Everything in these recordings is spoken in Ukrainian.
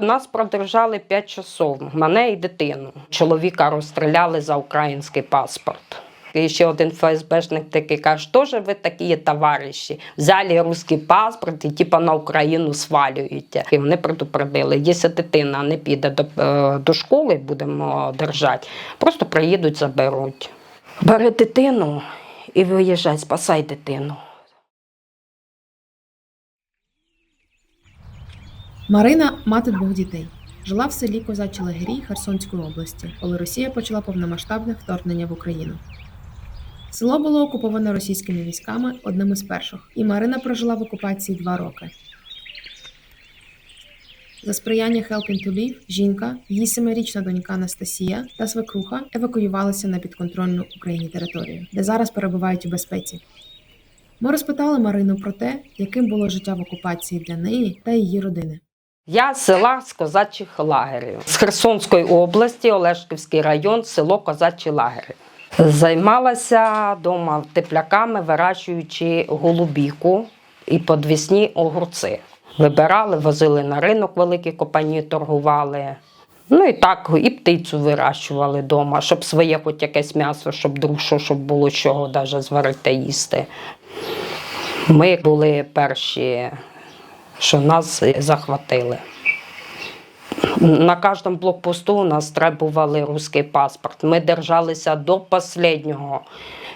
Нас продержали 5 часов, мене і дитину. Чоловіка розстріляли за український паспорт. І ще один ФСБшник такий каже, теж ви такі товариші. Взяли русський паспорт і типа на Україну свалюєте. І вони предупредили, якщо дитина не піде до, е, до школи, будемо держати, просто приїдуть, заберуть. Бери дитину і виїжджай, спасай дитину. Марина мати двох дітей. Жила в селі Козачі Лагері Херсонської області, коли Росія почала повномасштабне вторгнення в Україну. Село було окуповане російськими військами одним із перших, і Марина прожила в окупації два роки. За сприяння Helping to Live жінка, її семирічна донька Анастасія та свекруха евакуювалися на підконтрольну Україні територію, де зараз перебувають у безпеці. Ми розпитали Марину про те, яким було життя в окупації для неї та її родини. Я з села з козачих лагерів з Херсонської області, Олешківський район, село Козачі лагері. Займалася вдома тепляками, вирощуючи голубіку і подвісні огурці. Вибирали, возили на ринок, великі компанії торгували. Ну і так, і птицю вирощували вдома, щоб своє хоч якесь м'ясо, щоб душу, щоб було чого навіть зварити їсти. Ми були перші, що нас захватили. На кожному блокпосту у нас требували русський паспорт. Ми держалися до останнього.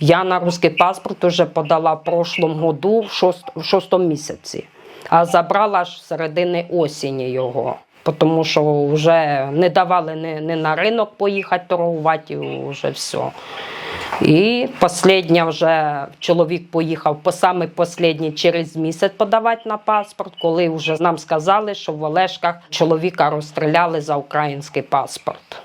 Я на русський паспорт вже подала в прошлому году в, шост, в шостому місяці, а забрала аж середини осені його. Тому що вже не давали ні на ринок поїхати торгувати, і вже все. І останнє вже чоловік поїхав по самий останній через місяць подавати на паспорт, коли вже нам сказали, що в Олешках чоловіка розстріляли за український паспорт.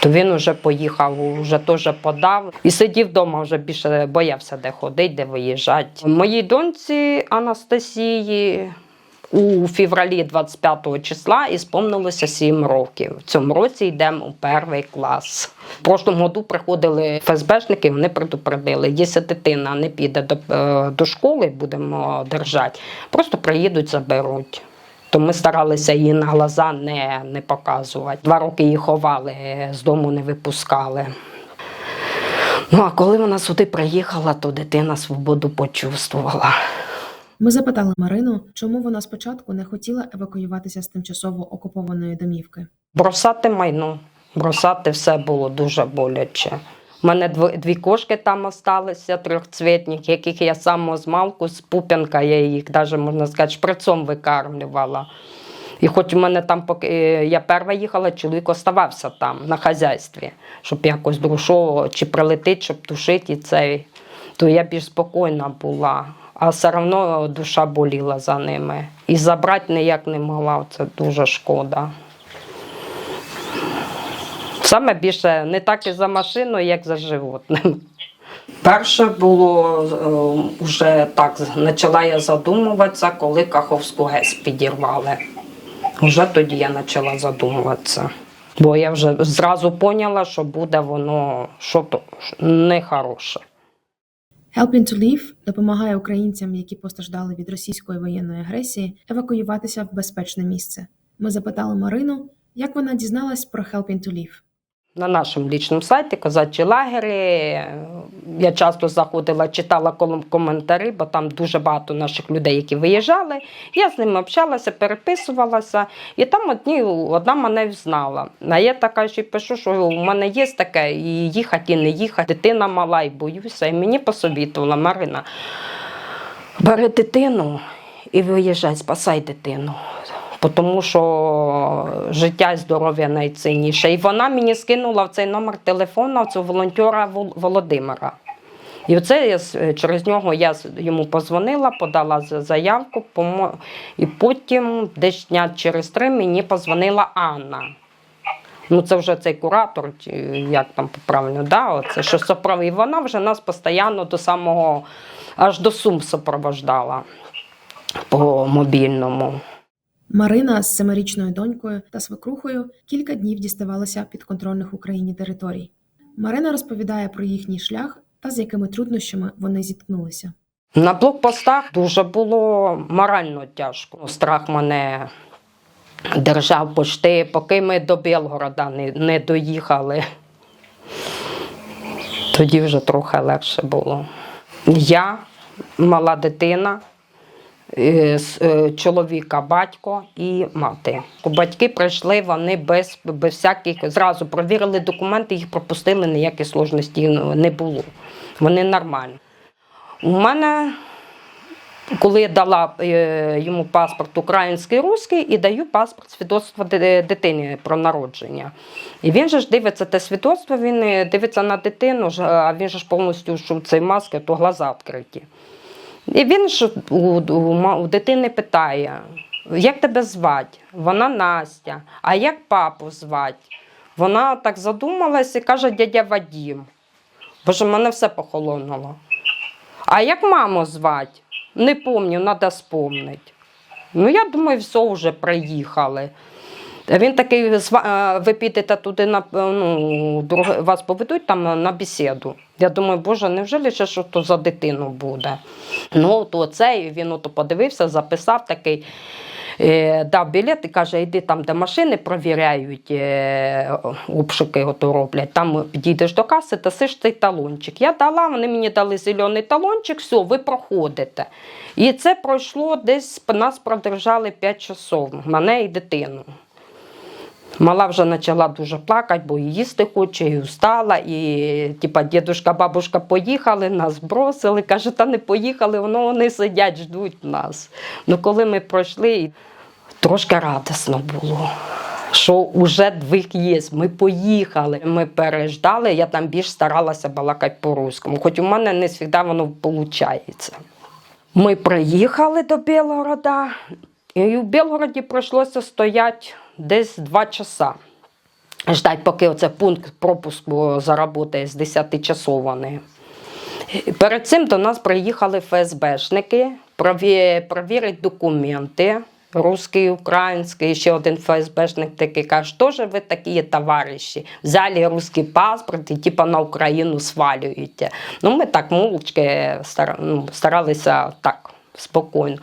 То він вже поїхав, вже теж подав і сидів вдома, вже більше боявся де ходити, де виїжджати. Моїй доньці Анастасії у февралі 25 числа і сповнилося 7 років. В цьому році йдемо у перший клас. В прошлому году приходили ФСБшники, вони предупредили, якщо дитина не піде до, е, до школи, будемо держати, просто приїдуть, заберуть. То ми старалися її на глаза не, не показувати. Два роки її ховали, з дому не випускали. Ну а коли вона сюди приїхала, то дитина свободу почувствувала. Ми запитали Марину, чому вона спочатку не хотіла евакуюватися з тимчасово окупованої домівки. Бросати майно, бросати все було дуже боляче. У мене дві кошки там залишилися, трьохцвітних, яких я саме з з пуп'янка, я їх навіть, можна сказати, шприцом викармлювала. І хоч у мене там, поки е, я перша їхала, чоловік оставався там на хазяйстві, щоб якось душу, чи прилетить, щоб тушити цей, то я більш спокійна була. А все одно душа боліла за ними. І забрати ніяк не могла, це дуже шкода. Саме більше не так і за машиною, як за животним. Перше було е, вже так, почала я задумуватися, коли Каховську ГЕС підірвали. Вже тоді я почала задумуватися. Бо я вже зразу поняла, що буде воно що нехороше. Helping to Live допомагає українцям, які постраждали від російської воєнної агресії, евакуюватися в безпечне місце. Ми запитали Марину, як вона дізналась про Helping to Live. На нашому лічному сайті Козачі лагері. Я часто заходила, читала коментарі, бо там дуже багато наших людей, які виїжджали. Я з ними общалася, переписувалася, і там одні, одна мене взнала. А я така й пишу, що у мене є таке, і їхати, і не їхати. Дитина мала, і боюся. І мені посовітувала Марина. Бери дитину і виїжджай, спасай дитину. Тому що життя і здоров'я найцінніше. І вона мені скинула в цей номер телефону цього волонтера Володимира. І оце я з- через нього я йому позвонила, подала заявку, і потім, десь дня через три, мені позвонила Анна. Ну, це вже цей куратор, як там правильно, да, оце, що сопров... І вона вже нас постійно до самого, аж до Сум супровождала по мобільному. Марина з семирічною донькою та свекрухою кілька днів діставалася підконтрольних Україні територій. Марина розповідає про їхній шлях та з якими труднощами вони зіткнулися. На блокпостах дуже було морально тяжко. Страх мене держав пошти, поки ми до Білгорода не, не доїхали. Тоді вже трохи легше було. Я, мала дитина, чоловіка, батько і мати. Батьки прийшли вони без, без всяких, зразу провірили документи, їх пропустили, ніяких сложностей не було. Вони нормальні. У мене, коли я дала е, йому паспорт український русський і даю паспорт свідоцтва ди- дитині про народження. І він же ж дивиться те свідоцтво, він е, дивиться на дитину, а він же ж повністю що в цій масці, то глаза відкриті. І він ж у, у, у дитини питає, як тебе звати? Вона Настя. А як папу звати? Вона так задумалась і каже, дядя Вадім. Боже, мене все похолонуло. А як маму звати? Не пам'ятаю, треба спомнити. Ну, я думаю, все вже приїхали. Він такий, ви підете туди на ну, вас поведуть там на бесіду. Я думаю, боже, невже ще що то за дитину буде? Ну, то цей він ото подивився, записав такий. Е, дав білет і каже, йди там, де машини провіряють, е, обшуки ото роблять. Там підійдеш до каси, дасиш цей талончик. Я дала, вони мені дали зелений талончик, все, ви проходите. І це пройшло десь, нас продержали 5 часов, мене і дитину. Мала вже почала дуже плакати, бо і їсти хоче, і устала. І типа дідушка, бабушка поїхали, нас бросили. Каже, та не поїхали, воно вони сидять, ждуть нас. Ну коли ми пройшли, трошки радісно було. Що вже двох є, ми поїхали. Ми переждали, я там більш старалася балакати по-руському, хоч у мене не завжди воно виходить. Ми приїхали до Білгорода, і в Білгороді прийшлося стояти десь два часа. Ждать, поки оце пункт пропуску заработає з 10 часований. Перед цим до нас приїхали ФСБшники прові- перевірити документи. Русський, український, ще один ФСБшник такий каже, що ж ви такі товариші? Взяли русський паспорт і типа на Україну свалюєте. Ну, ми так мовчки ну, старалися так спокійно.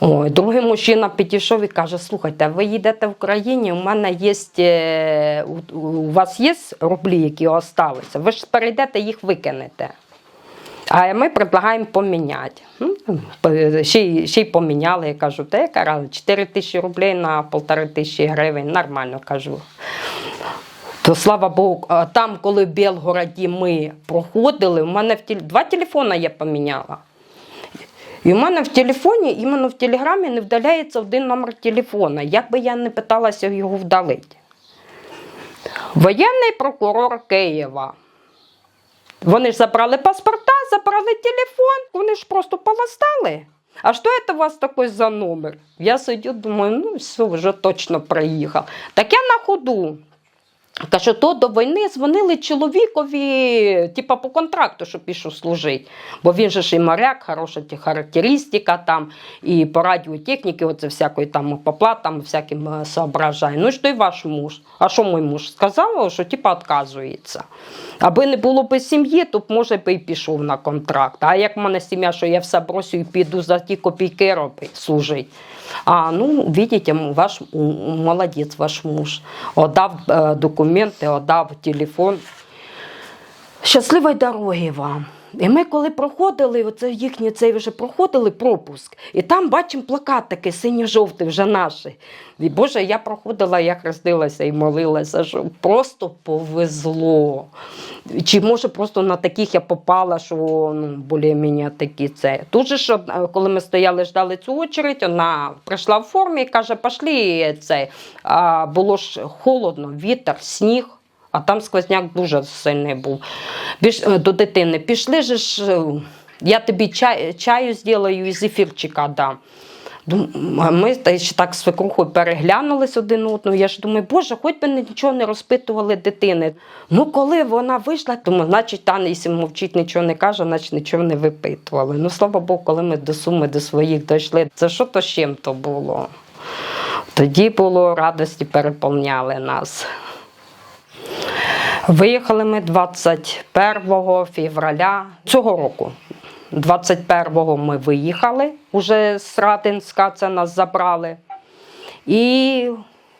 Ой, другий мужчина підійшов і каже: слухайте, ви їдете в Україні, у мене є е, у, вас є рублі, які залишилися, ви ж перейдете, їх викинете. А ми предлагаємо поміняти. Ну, Ще, ще й поміняли. Я кажу, та яка разниця, 4 тисячі рублей на полтори тисячі гривень. Нормально кажу. То слава Богу, там, коли в Білгороді ми проходили, у мене в тіль... два телефони я поміняла. І в мене в телефоні, іменно в телеграмі, не вдаляється один номер телефона. Як би я не питалася його вдалити. Воєнний прокурор Києва. Вони ж забрали паспорта, забрали телефон, вони ж просто поластали. А що це у вас такий за номер? Я сидю, думаю, ну все, вже точно приїхав. Так я на ходу. Каже, то до війни дзвонили чоловікові, типа по контракту, що пішов служити. Бо він же ж і моряк, хороша характеристика там, і по радіотехніки, оце всякої там по платам, всяким е, соображає. Ну і що й ваш муж? А що мій муж? Сказав, що типа відказується. Аби не було би сім'ї, то б може би і пішов на контракт. А як в мене сім'я, що я все бросю і піду за ті копійки робити, служити. А ну, м- ваш молодець, ваш муж. Отдав е, документи, отдав телефон. Щасливої дороги вам. І ми коли проходили, оце їхній цей вже проходили пропуск, і там бачимо плакат такий синьо-жовтий, вже наш. І Боже, я проходила, я хрестилася і молилася, що просто повезло. Чи може просто на таких я попала, що ну, більш-менш такі це. Тут же ж, е, коли ми стояли, ждали цю очередь, вона прийшла в формі і каже, пошли це. А було ж холодно, вітер, сніг. А там сквозняк дуже сильний був. Біж, е, до дитини пішли же ж, е, я тобі чай, чаю зроблю і зефірчика дам. Ми ще так з свекрухою переглянулись один одного. Я ж думаю, боже, хоч би нічого не розпитували дитини. Ну, коли вона вийшла, думаю, значить, та якщо мовчить, нічого не каже, значить нічого не випитували. Ну, слава Богу, коли ми до суми до своїх дійшли, це що то з чим то було? Тоді було радості переповняли нас. Виїхали ми 21 февраля цього року. 21-го ми виїхали, уже з Радинська це нас забрали. І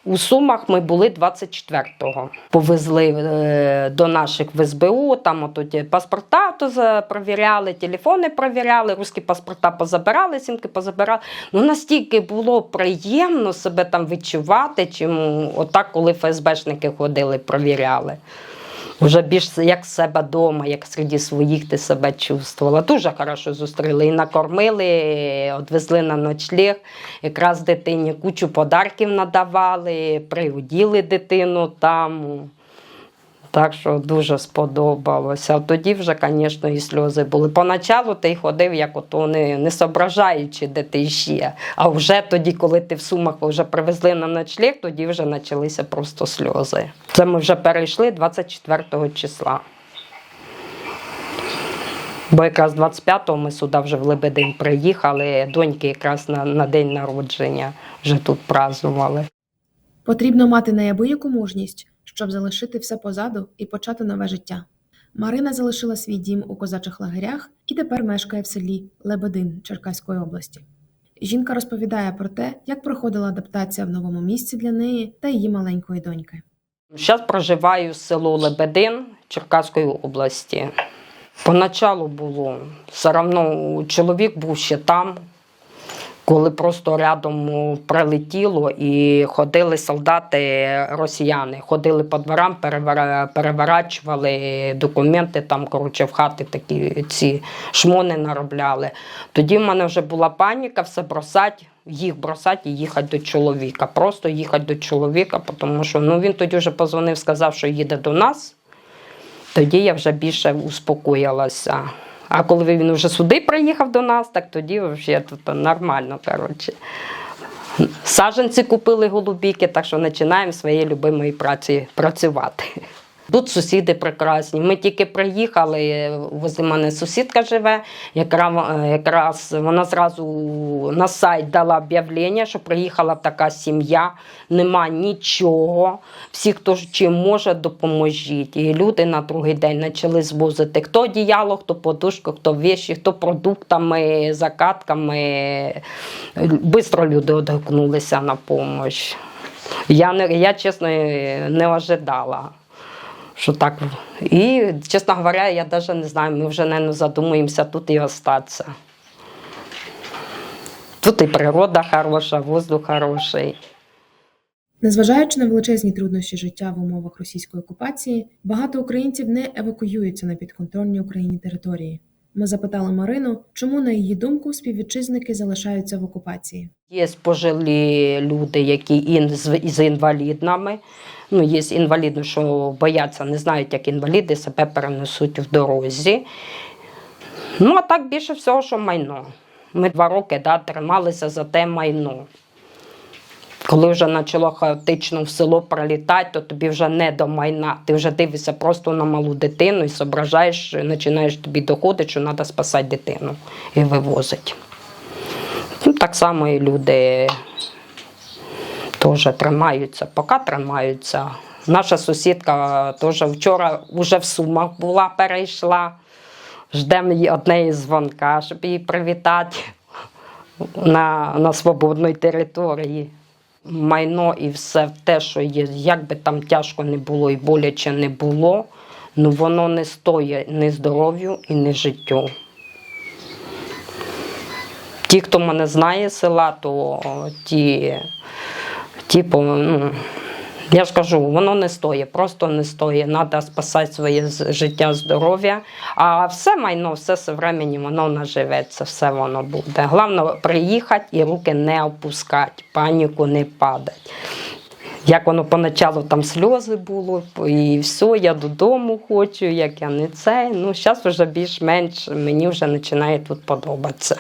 у Сумах ми були 24-го. Повезли е, до наших в СБУ, там отут паспорта то провіряли, телефони провіряли, русські паспорта позабирали, сімки позабирали. Ну настільки було приємно себе там відчувати, чим отак, коли ФСБшники ходили, провіряли. Вже більш як себе вдома, як серед своїх ти себе чувствувала. Дуже хорошо зустріли. І накормили, відвезли на ночліг. Якраз дитині кучу подарків надавали, приуділи дитину там. Так що дуже сподобалося. Тоді вже, звісно, і сльози були. Поначалу ти ходив, як ото не, не соображаючи, де ти ще. А вже тоді, коли ти в Сумах вже привезли на ночліг, тоді вже почалися просто сльози. Це ми вже перейшли 24 числа. Бо якраз 25-го ми сюди вже в Лебедин приїхали, доньки якраз на, на день народження вже тут празднували. Потрібно мати неабияку мужність, щоб залишити все позаду і почати нове життя. Марина залишила свій дім у козачих лагерях і тепер мешкає в селі Лебедин Черкаської області. Жінка розповідає про те, як проходила адаптація в новому місці для неї та її маленької доньки. Зараз проживаю в село Лебедин Черкаської області. Поначалу було все одно чоловік був ще там, коли просто рядом прилетіло і ходили солдати росіяни. Ходили по дворам, переворачували документи, там, коротше, в хати такі ці шмони наробляли. Тоді в мене вже була паніка, все бросати, їх бросати і їхати до чоловіка. Просто їхати до чоловіка, тому що ну, він тоді вже позвонив, сказав, що їде до нас. Тоді я вже більше успокоїлася. А коли він вже сюди приїхав до нас, так тоді вже тут нормально. Коротше. Саженці купили голубіки, так що починаємо своєї любимої праці працювати. Тут сусіди прекрасні. Ми тільки приїхали, возле мене сусідка живе, якраз, якраз вона зразу на сайт дала об'явлення, що приїхала така сім'я, нема нічого. Всі, хто чим може, допоможіть. І люди на другий день почали звозити хто одіяло, хто подушку, хто віші, хто продуктами, закатками. Бистро люди відгукнулися на допомогу. Я, не, я чесно не ожидала. Що так. І, чесно говоря, я навіть не знаю, ми вже не задумуємося тут і остатися. Тут і природа хороша, воздух хороший. Незважаючи на величезні труднощі життя в умовах російської окупації, багато українців не евакуюються на підконтрольні Україні території. Ми запитали Марину, чому, на її думку, співвітчизники залишаються в окупації. Є пожилі люди, які ін, з, інвалідними. Ну, є інваліди, що бояться, не знають, як інваліди себе перенесуть в дорозі. Ну, а так більше всього, що майно. Ми два роки да, трималися за те майно. Коли вже почало хаотично в село прилітати, то тобі вже не до майна. Ти вже дивишся просто на малу дитину і зображаєш, починаєш тобі доходити, що треба спасати дитину і вивозити. Ну, так само і люди теж тримаються, поки тримаються. Наша сусідка теж вчора вже в Сумах була, перейшла. Ждемо її однієї дзвонка, щоб її привітати на, на свободній території. Майно і все те, що є, як би там тяжко не було і боляче не було, ну воно не стоїть ні здоров'ю і ні життю. Ті, хто мене знає села, то ті, ті ну, я ж кажу, воно не стоїть, просто не стоїть. Треба спасати своє життя, здоров'я. А все майно, все з временем, воно наживеться, все воно буде. Головне приїхати і руки не опускати, паніку не падати. Як воно поначалу там сльози було, і все, я додому хочу, як я не це. Ну, зараз вже більш-менш мені вже починає тут подобатися.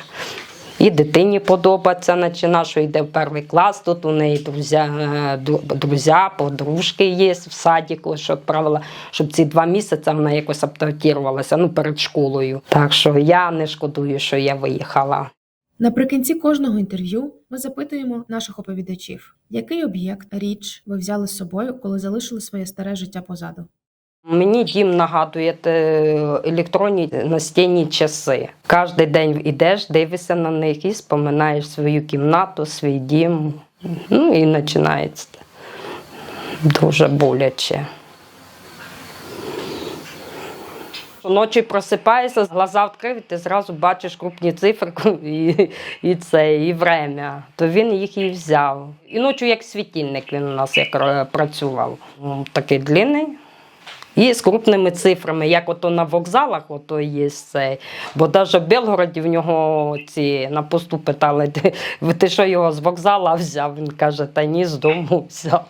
Дитині подобається, почина, що йде в перший клас. Тут у неї друзі, е, друзі, подружки є в садіку, що відправила, щоб ці два місяці вона якось адаптувалася ну, перед школою. Так що я не шкодую, що я виїхала. Наприкінці кожного інтерв'ю ми запитуємо наших оповідачів, який об'єкт, річ ви взяли з собою, коли залишили своє старе життя позаду. Мені дім нагадує електронні настінні часи. Кожен день йдеш, дивишся на них і споминаєш свою кімнату, свій дім. Ну і починається дуже боляче. Ночі просипаєшся, глаза відкрив, ти зразу бачиш крупні цифри і, і це, і время. То він їх і взяв. І ночі як світильник він у нас як працював. Такий длинний. І з крупними цифрами, як ото на вокзалах, ото є цей. Бо навіть в Белгороді в нього ці на посту питали, ти що його з вокзала взяв? Він каже, та ні, з дому взяв.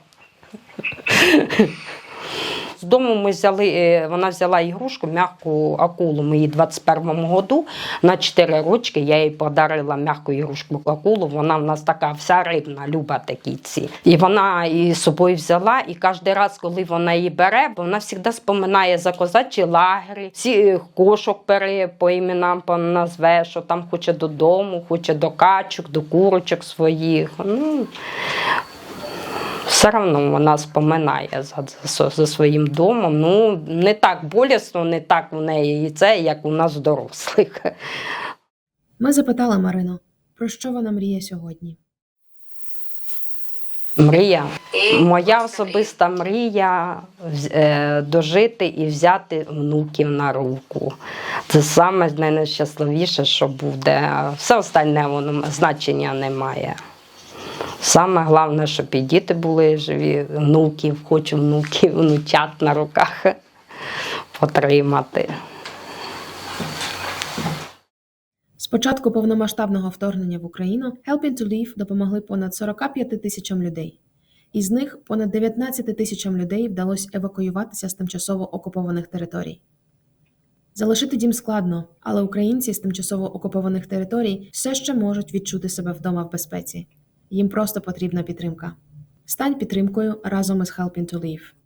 З дому ми взяли, е, вона взяла ігрушку, м'яку акулу. Ми її 21-му году на 4 ручки. Я їй подарила м'яку ігрушку акулу. Вона в нас така вся рибна, люба такі ці. І вона її з собою взяла. І кожен раз, коли вона її бере, бо вона завжди споминає за козачі лагері, всі е, кошок бере по іменам назве, що там хоче додому, хоче до качок, до курочок своїх. Ну, все одно вона споминає за, за, за своїм домом. Ну, не так болісно, не так в неї і це, як у нас дорослих. Ми запитали Марину, про що вона мріє сьогодні. Мрія. Моя особиста мрія е, дожити і взяти внуків на руку. Це саме найнещасливіше, що буде. Все остальне воно значення не має. Саме головне, щоб і діти були живі, внуків, хочу внуків, внучат на руках потримати. З початку повномасштабного вторгнення в Україну Helping to Live допомогли понад 45 тисячам людей. Із них понад 19 тисячам людей вдалося евакуюватися з тимчасово окупованих територій. Залишити дім складно, але українці з тимчасово окупованих територій все ще можуть відчути себе вдома в безпеці. Їм просто потрібна підтримка. Стань підтримкою разом із Helping to Live.